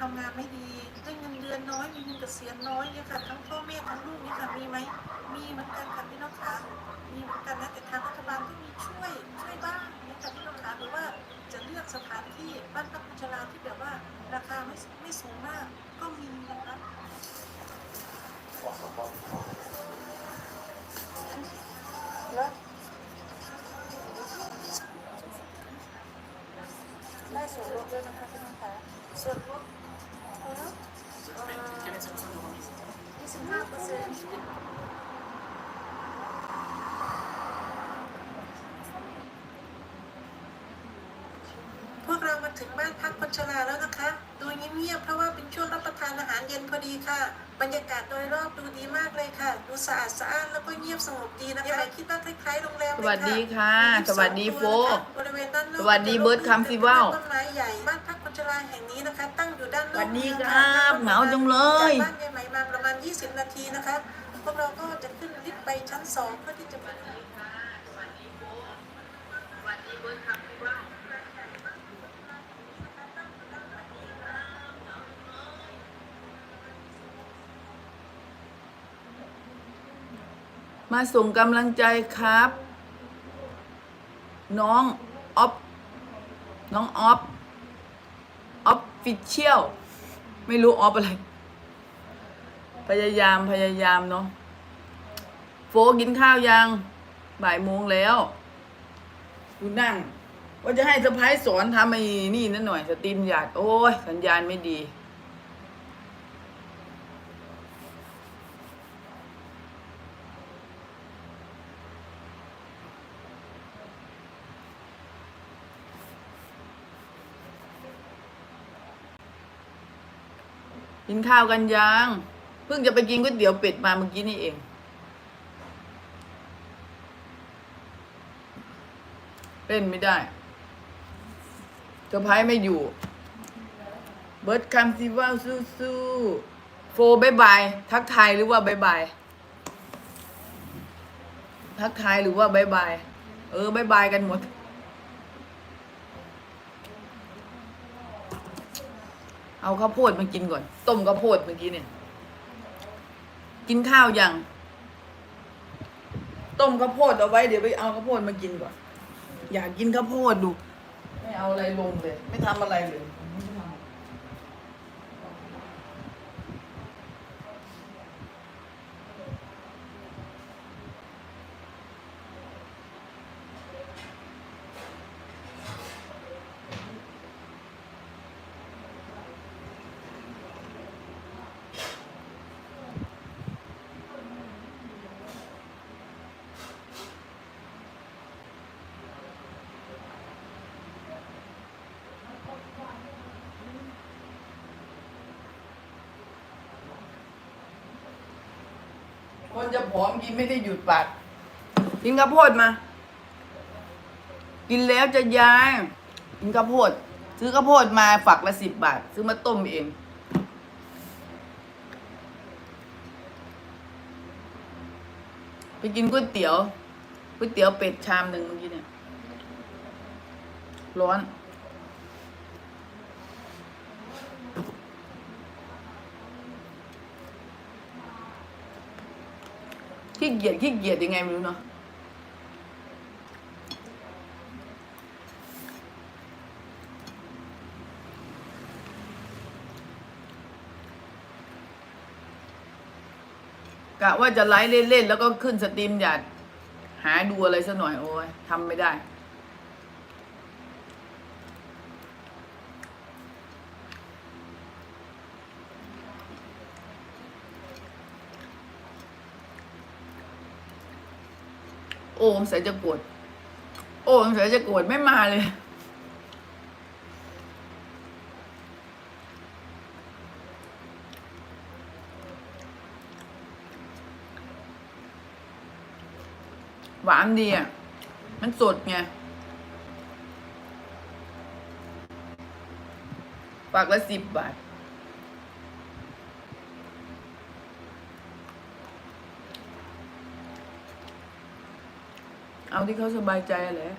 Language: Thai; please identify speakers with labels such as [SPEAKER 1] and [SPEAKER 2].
[SPEAKER 1] ทำงานไม่ดีได้เงินเดือนน้อยมีเงินเกษียณน้อยเนี่ยค่ะทั้งพ่อแม่ทั้งลูกเนี่ยค่ะมีไหมมีเหมือนกันค่ะพี่น้องคะมีเหมือนกันนะแต่ทางรัฐบาล ได้ส่วนลดด้วยนะคะพี่น้องคะส่วนลดเออยี่สิบห้าเปอร์เซ็นต์พวกเรามาถึงบ้านพักคนชราแล้วนะคะดูเงียบๆเพราะว่าเป็นช่วงรับประ ค่ะ บรรยากาศโดยรอบดูดีมากเลยค่ะ ดูสะอาดสะอ้านแล้วก็เงียบสงบดีนะคะคิดว่าคล้ายๆโรงแรม
[SPEAKER 2] ส
[SPEAKER 1] เลย
[SPEAKER 2] วัสดีค่ะ
[SPEAKER 1] มี
[SPEAKER 2] สวัสดี
[SPEAKER 1] 22
[SPEAKER 2] โฟ
[SPEAKER 1] ตัวนะคะบริเวณด้านนอก
[SPEAKER 2] สวัสดีเบิร์ดคัมฟิวัล
[SPEAKER 1] ต้นไม้ใหญ่บ้านพักคนชราแห่งนี้นะคะ ตั้งอยู่ด้านนอก
[SPEAKER 2] สวัสดี
[SPEAKER 1] เมือง
[SPEAKER 2] ครับเหงาจังเลย
[SPEAKER 1] จากบ้านยายไหมมาประมาณ 20 นาทีนะคะพวกเราก็จะขึ้นลิฟต์ไปชั้น2เพื่อที่จะไปม
[SPEAKER 2] มาส่งกำลังใจครับ น้องออฟน้องออฟออฟฟิเชียลไม่รู้ออฟอะไร พยายามพยายามเนาะโฟกินข้าวยัง บ่ายโมงแล้วดูนั่ง ว่าจะให้สะพ้ายสอนทำไอ้นี่นั่นหน่อย สตรีมหยาด โอ้ย สัญญาณไม่ดี กินข้าวกันยังเพิ่งจะไปกินก๋วยเตี๋ยวเป็ดมาเมื่อกี้นี่เอง เล่นไม่ได้เซอร์ไพรส์ไม่อยู่ เบิร์ดคัมซิว่าสู้สู้โฟบายบาย ทักทายหรือว่าบายบาย ทักทายหรือว่าบายบาย เออบายบายกันหมด เอาข้าวโพดมากินก่อน ต้มข้าวโพดเมื่อกี้เนี่ย กินข้าวยัง ต้มข้าวโพดเอาไว้เดี๋ยวไปเอาข้าวโพดมากินก่อน อยากกินข้าวโพดดู ไม่เอาอะไรลงเลย ไม่ทำอะไรเลย คนจะผอมกินไม่ได้หยุดปัดกินข้าวโพดมา กินแล้วจะยาย กินข้าวโพด ซื้อข้าวโพดมาฝักละสิบบาท ซื้อมาต้มเองไปกินก๋วยเตี๋ยวก๋วยเตี๋ยวเป็ดชามหนึ่งเมื่อกี้เนี่ย ร้อน ขี้เกียจขี้เกียจยังไงไม่รู้เนาะกะว่าจะไลฟ์เล่นๆแล้วก็ขึ้นสตรีมอยากหาดูอะไรสักหน่อยโอ้ยทำไม่ได้ โอ้สงสัยจะโกรธโอ้สงสัยจะโกรธไม่มาเลย หวานดีอะ มันสดไงปากละสิบบาท เอาที่เขาสบายใจแหละ